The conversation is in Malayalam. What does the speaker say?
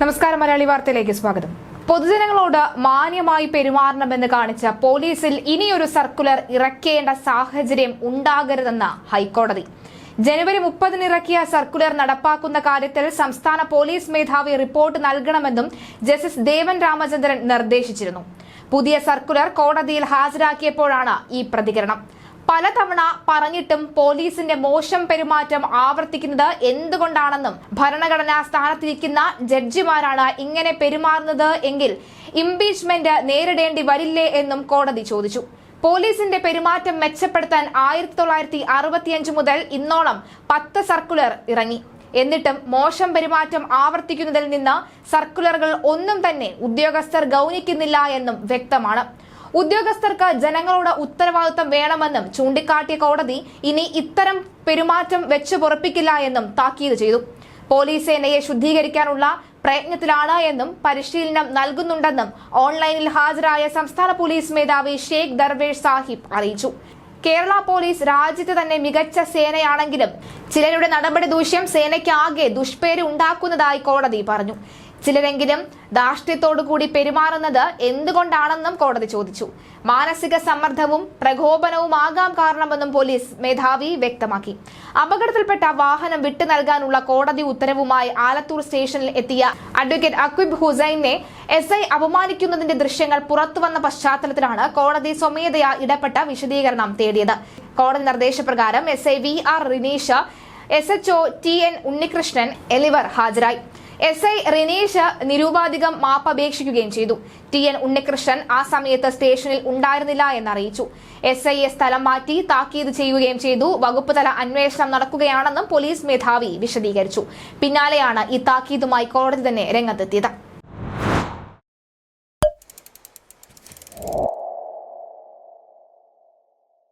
നമസ്കാരം മലയാളി വാർത്തയിലേക്ക് സ്വാഗതം. പൊതുജനങ്ങളോട് മാന്യമായി പെരുമാറണമെന്ന് കാണിച്ച പോലീസിൽ ഇനിയൊരു സർക്കുലർ ഇറക്കേണ്ട സാഹചര്യം ഉണ്ടാകരുതെന്ന് ഹൈക്കോടതി. ജനുവരി മുപ്പതിന് ഇറക്കിയ സർക്കുലർ നടപ്പാക്കുന്ന കാര്യത്തിൽ സംസ്ഥാന പോലീസ് മേധാവി റിപ്പോർട്ട് നൽകണമെന്നും ജസ്റ്റിസ് ദേവൻ രാമചന്ദ്രൻ നിർദ്ദേശിച്ചിരുന്നു. പുതിയ സർക്കുലർ കോടതിയിൽ ഹാജരാക്കിയപ്പോഴാണ് ഈ പ്രതികരണം. പലതവണ പറഞ്ഞിട്ടും പോലീസിന്റെ മോശം പെരുമാറ്റം ആവർത്തിക്കുന്നത് എന്തുകൊണ്ടാണെന്നും ഭരണഘടനാ സ്ഥാനത്തിരിക്കുന്ന ജഡ്ജിമാരാണ് ഇങ്ങനെ പെരുമാറുന്നത് എങ്കിൽ ഇംപീച്ച്മെന്റ് നേരിടേണ്ടി വരില്ലേ എന്നും കോടതി ചോദിച്ചു. പോലീസിന്റെ പെരുമാറ്റം മെച്ചപ്പെടുത്താൻ ആയിരത്തി തൊള്ളായിരത്തി അറുപത്തിയഞ്ച് മുതൽ ഇന്നോളം പത്ത് സർക്കുലർ ഇറങ്ങി. എന്നിട്ടും മോശം പെരുമാറ്റം ആവർത്തിക്കുന്നതിൽ നിന്ന് സർക്കുലറുകൾ ഒന്നും തന്നെ ഉദ്യോഗസ്ഥർ ഗൗനിക്കുന്നില്ല എന്നും വ്യക്തമാണ്. ഉദ്യോഗസ്ഥർക്ക് ജനങ്ങളോട് ഉത്തരവാദിത്തം വേണമെന്നും ചൂണ്ടിക്കാട്ടിയ കോടതി ഇനി ഇത്തരം പെരുമാറ്റം വെച്ചു പൊറപ്പിക്കില്ല എന്നും താക്കീത് ചെയ്തു. പോലീസ് സേനയെ ശുദ്ധീകരിക്കാനുള്ള പ്രയത്നത്തിലാണ് എന്നും പരിശീലനം നൽകുന്നുണ്ടെന്നും ഓൺലൈനിൽ ഹാജരായ സംസ്ഥാന പോലീസ് മേധാവി ഷേഖ് ദർവേഷ് സാഹിബ് അറിയിച്ചു. കേരള പോലീസ് രാജ്യത്ത് തന്നെ മികച്ച സേനയാണെങ്കിലും ചിലരുടെ നടപടി ദൂഷ്യം സേനയ്ക്കാകെ ദുഷ്പേര് ഉണ്ടാക്കുന്നതായി കോടതി പറഞ്ഞു. ചിലരെങ്കിലും ധാർഷ്ട്യത്തോടുകൂടി പെരുമാറുന്നത് എന്തുകൊണ്ടാണെന്നും കോടതി ചോദിച്ചു. മാനസിക സമ്മർദ്ദവും പ്രകോപനവുമാകാം കാരണമെന്നും പോലീസ് മേധാവി വ്യക്തമാക്കി. അപകടത്തിൽപ്പെട്ട വാഹനം വിട്ടു നൽകാനുള്ള കോടതി ഉത്തരവുമായി ആലത്തൂർ സ്റ്റേഷനിൽ എത്തിയ അഡ്വക്കേറ്റ് അക്വിബ് ഹുസൈനെ എസ് ഐ അപമാനിക്കുന്നതിന്റെ ദൃശ്യങ്ങൾ പുറത്തുവന്ന പശ്ചാത്തലത്തിലാണ് കോടതി സ്വമേധയാ ഇടപെട്ട വിശദീകരണം തേടിയത്. കോടതി നിർദ്ദേശപ്രകാരം S I V R Rineesha S H O T N Unnikrishnan എന്നിവർ ഹാജരായി. എസ് ഐ റിനീഷ് നിരൂപാധികം മാപ്പ് അപേക്ഷിക്കുകയും ചെയ്തു. ടി എൻ ഉണ്ണികൃഷ്ണൻ ആ സമയത്ത് സ്റ്റേഷനിൽ ഉണ്ടായിരുന്നില്ല എന്നറിയിച്ചു. എസ് ഐയെ സ്ഥലം മാറ്റി താക്കീത് ചെയ്യുകയും ചെയ്തു. വകുപ്പ് തല അന്വേഷണം നടക്കുകയാണെന്നും പോലീസ് മേധാവി വിശദീകരിച്ചു. പിന്നാലെയാണ് ഈ താക്കീതുമായി കോടതി തന്നെ രംഗത്തെത്തിയത്.